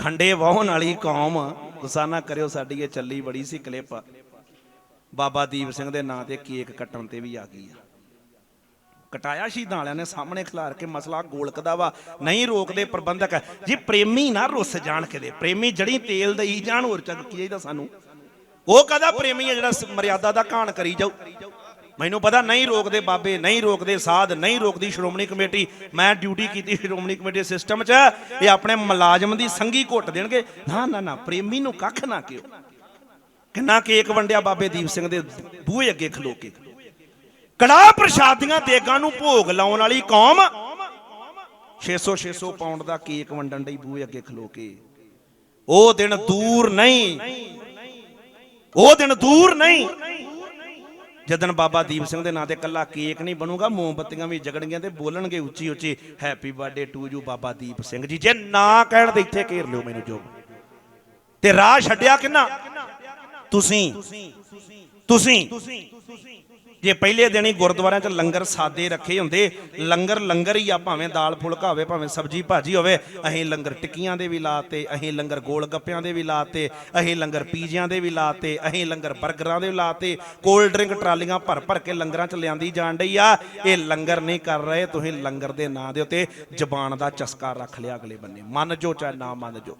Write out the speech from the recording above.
ਖੰਡੇ ਵਾਹਣ ਵਾਲੀ ਕੌਮ ਗੁੱਸਾ ਨਾ ਕਰਿਓ ਸਾਡੀ ਇਹ ਚੱਲੀ ਬੜੀ ਸੀ ਕਲਿੱਪ। ਬਾਬਾ ਦੀਪ ਸਿੰਘ ਦੇ ਨਾਂ ਤੇ ਕੇਕ ਕੱਟਣ ਤੇ ਵੀ ਆ ਗਈ ਆ। ਕਟਾਇਆ ਸ਼ਹੀਦਾਂ ਵਾਲਿਆਂ ਨੇ ਸਾਹਮਣੇ ਖਿਲਾਰ ਕੇ ਮਸਲਾ ਗੋਲਕਦਾ ਵਾ। ਨਹੀਂ ਰੋਕਦੇ ਪ੍ਰਬੰਧਕ, ਜੀ ਪ੍ਰੇਮੀ ਨਾ ਰੁੱਸ ਜਾਣ ਕਿਤੇ। ਪ੍ਰੇਮੀ ਜੜੀ ਤੇਲ ਦੇਈ ਜਾਣ, ਹੋਰ ਚੱਲ ਕੀ ਚਾਹੀਦਾ ਸਾਨੂੰ? ਉਹ ਕਹਦਾ ਪ੍ਰੇਮੀ ਹੈ ਜਿਹੜਾ ਮਰਿਆਦਾ ਦਾ ਘਾਣ ਕਰੀ ਜਾਊ। ਮੈਨੂੰ ਪਤਾ ਨਹੀਂ ਰੋਕਦੇ ਬਾਬੇ, ਨਹੀਂ ਰੋਕਦੇ ਸਾਧ, ਨਹੀਂ ਰੋਕਦੀ ਸ਼੍ਰੋਮਣੀ ਕਮੇਟੀ। ਮੈਂ ਡਿਊਟੀ ਕੀਤੀ ਸ਼੍ਰੋਮਣੀ ਕਮੇਟੀ ਸਿਸਟਮ 'ਚ। ਇਹ ਆਪਣੇ ਮੁਲਾਜ਼ਮ ਦੀ ਸੰਗੀ ਘੁੱਟ ਦੇਣਗੇ। ਨਾ ਨਾ ਨਾ, ਪ੍ਰੇਮੀ ਨੂੰ ਕੱਖ ਨਾ ਕਿਓ ਕਿੰਨਾ ਕੇਕ ਵੰਡਿਆ ਬਾਬੇ ਦੀਪ ਸਿੰਘ ਦੇ ਬੂਹੇ ਅੱਗੇ ਖਲੋ ਕੇ। ਕੜਾ ਪ੍ਰਸ਼ਾਦੀਆਂ ਦੇਗਾਂ ਨੂੰ ਭੋਗ ਲਾਉਣ ਵਾਲੀ ਕੌਮ। 600 600 ਪਾਉਂਡ ਦਾ ਕੇਕ ਵੰਡਣ ਲਈ ਬੂਹੇ ਅੱਗੇ ਖਲੋ ਕੇ। ਉਹ ਦਿਨ ਦੂਰ ਨਹੀਂ। ਉਹ ਦਿਨ ਦੂਰ ਨਹੀਂ। ਜਦਨ ਬਾਬਾ ਦੀਪ ਸਿੰਘ ਦੇ ਨਾਂ ਤੇ ਕੱਲਾ ਕੇਕ ਨਹੀਂ ਬਣੂਗਾ, ਮੋਮਬੱਤੀਆਂ ਵੀ ਜਗਣਗੀਆਂ ਤੇ ਬੋਲਣਗੇ ਉੱਚੀ ਉੱਚੀ happy birthday to you Baba Deep Singh ji. ਜੇ ਨਾ ਕਹਿਣ ਤੇ ਇੱਥੇ ਘੇਰ ਲਿਓ ਮੈਨੂੰ ਜੋ। ਤੇ ਰਾਹ ਛੱਡਿਆ ਕਿੰਨਾ? ਤੁਸੀਂ। ਤੁਸੀਂ। ਜੇ ਪਹਿਲੇ ਦਿਨ ਹੀ ਗੁਰਦੁਆਰਿਆਂ 'ਚ ਲੰਗਰ ਸਾਦੇ ਰੱਖੇ ਹੁੰਦੇ, ਲੰਗਰ ਲੰਗਰ ਹੀ ਆ, ਭਾਵੇਂ ਦਾਲ ਫੁਲਕਾ ਹੋਵੇ, ਭਾਵੇਂ ਸਬਜੀ ਭਾਜੀ ਹੋਵੇ, ਅਸੀਂ ਲੰਗਰ ਟਿੱਕੀਆਂ ਦੇ ਵੀ ਲਾਤੇ ਅਸੀਂ ਲੰਗਰ ਗੋਲ ਗੱਪਿਆਂ ਦੇ ਵੀ ਲਾਤੇ ਅਸੀਂ ਲੰਗਰ ਪੀਜ਼ਿਆਂ ਦੇ ਵੀ ਲਾਤੇ ਅਸੀਂ ਲੰਗਰ 버ਗਰਾਂ ਦੇ ਲਾਤੇ ਕੋਲਡ ਡਰਿੰਕ ਟਰਾਲੀਆਂ ਭਰ ਭਰ ਕੇ ਲੰਗਰਾਂ 'ਚ ਲਿਆਂਦੀ ਜਾਣ ਡਈ ਆ। ਇਹ ਲੰਗਰ ਨਹੀਂ ਕਰ ਰਹੇ, ਤੁਸੀਂ ਲੰਗਰ ਦੇ ਨਾਂ ਦੇ ਉੱਤੇ ਜ਼ਬਾਨ ਦਾ ਚਸਕਾ ਰੱਖ ਲਿਆ ਅਗਲੇ ਬੰਨੇ। ਮੰਨ ਜੋ ਚਾਹੇ ਨਾ ਮੰਨ ਜੋ।